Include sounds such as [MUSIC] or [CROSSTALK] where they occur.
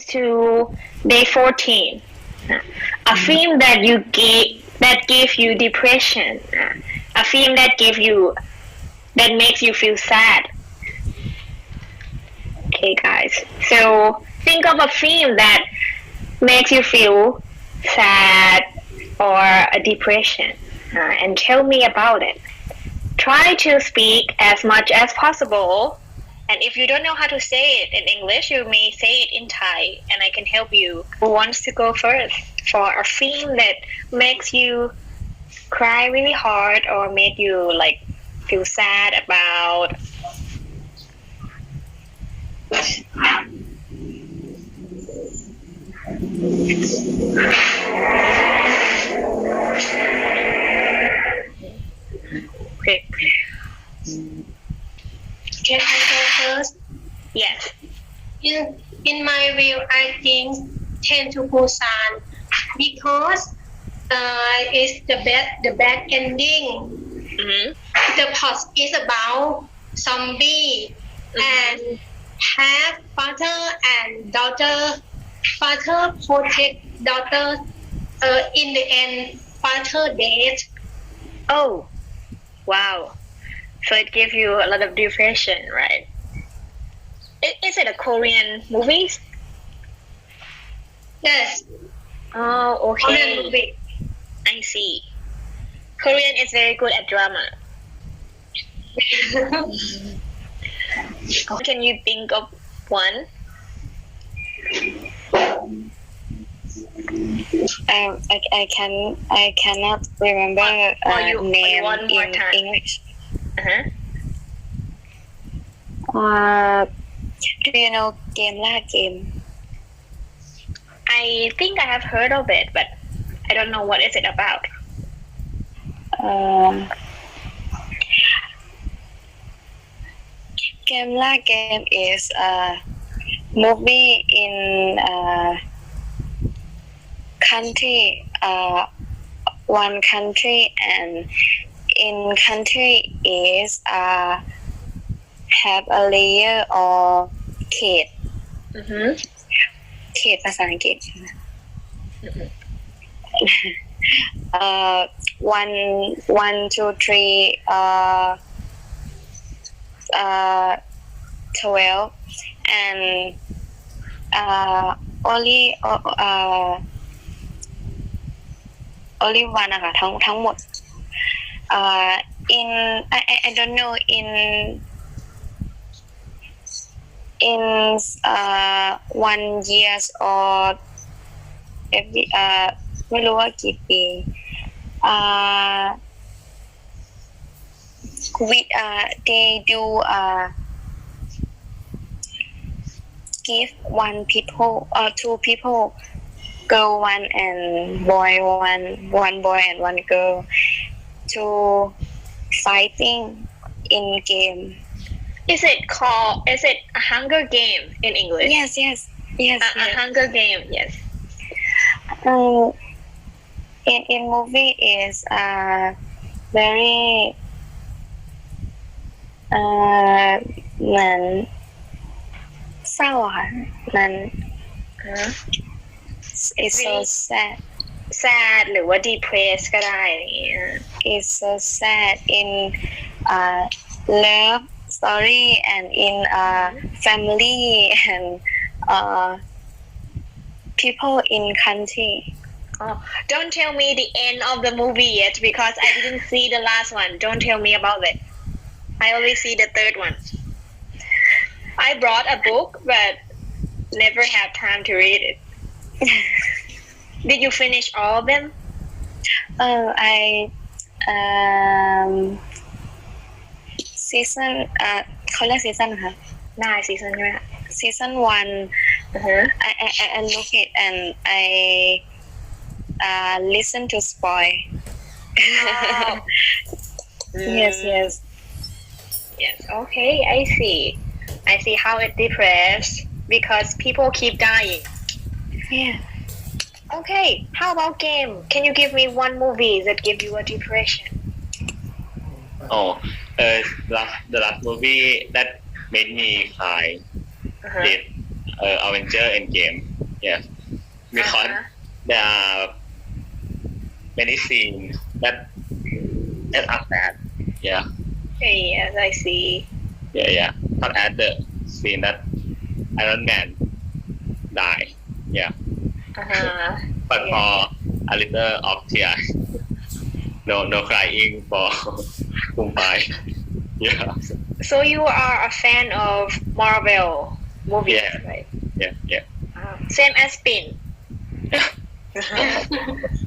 comes to day 14 uh, a film that you give that give you depression. A film that give you that makes you feel sad. Okay guys. So think of a film that makes you feel sad or a depression uh, and tell me about it. Try to speak as much as possible and if you don't know how to say it in English, you may say it in Thai, and I can help you. Who wants to go first for a film that makes you cry really hard or make you like feel sad about? Okay. Can I go first? Yes. In, in my view, I think Train to Busan because uh, it's the bad the bad ending. hmm The plot is about zombie and have father and daughter. Father protect daughter. Uh, in the end, father dead. Oh, wow. So it gives you a lot of depression, right? Is it a Korean movie? Yes. Oh, okay. Korean movie. I see. Korean is very good at drama. [LAUGHS] Can you think of one? I I, I can I cannot remember uh, you, name one more in time. English. Uh-huh. Uh, do you know game la game? I think I have heard of it, but I don't know what is it about. Um, Gamla Game is a movie in a country, uh, one country, and in country is uh, have a layer of kid. Mm-hmm. เขตภาษาอังกฤษเอ่อ one one two three เอ่อเอ่อ twelve and เอ่อ only เอ่อ only one อะค่ะทั้งทั้งหมดเอ่อ in I I I don't know in in uh one years or every เอ่อไม่รู้ว่ากี่ปีเอ่อ we uh they do uh give one people uh two people girl one and boy one one boy and one girl to fighting in game Is it called? Is it a Hunger Game in English? yes yes yes, A, a yes. Hunger Game. Yes. um, in in movie is uh very uh เหมือนเศร้าอะค่ะมัน Uh-huh. it's so sad sad หรือว่า depressed ก็ได้อะไรอย่างเงี้ย it's so sad in uh love story and in uh family and uh people in country Oh, don't tell me the end of the movie yet because I didn't see the last one. Don't tell me about it. I only see the third one. I brought a book but never had time to read it. [LAUGHS] Did you finish all of them? Oh, I um season อ่าเขาเรียกซีซันค่ะ ได้ซีซั่นใช่ไหมคะ season one อือฮะ I, I I I look it and I uh listen to spoil [LAUGHS] yes yes Yes. Okay, I see. I see how it depressed because people keep dying. yeah Okay, how about game? Can you give me one movie that give you a depression? Oh, uh, last, the last movie that made me cry Uh-huh. is uh, Avenger Endgame. Yes, because Uh-huh. there are many scenes that that are sad. Yeah, Yes, I see. yeah, yeah. Not at the scene that Iron Man die. Yeah, Uh-huh. but Yeah. for a little of tears. No, no crying for Kumpai. Yeah, So you are a fan of Marvel movies, Yeah. right? yeah, yeah. Uh, same as Pin. [LAUGHS]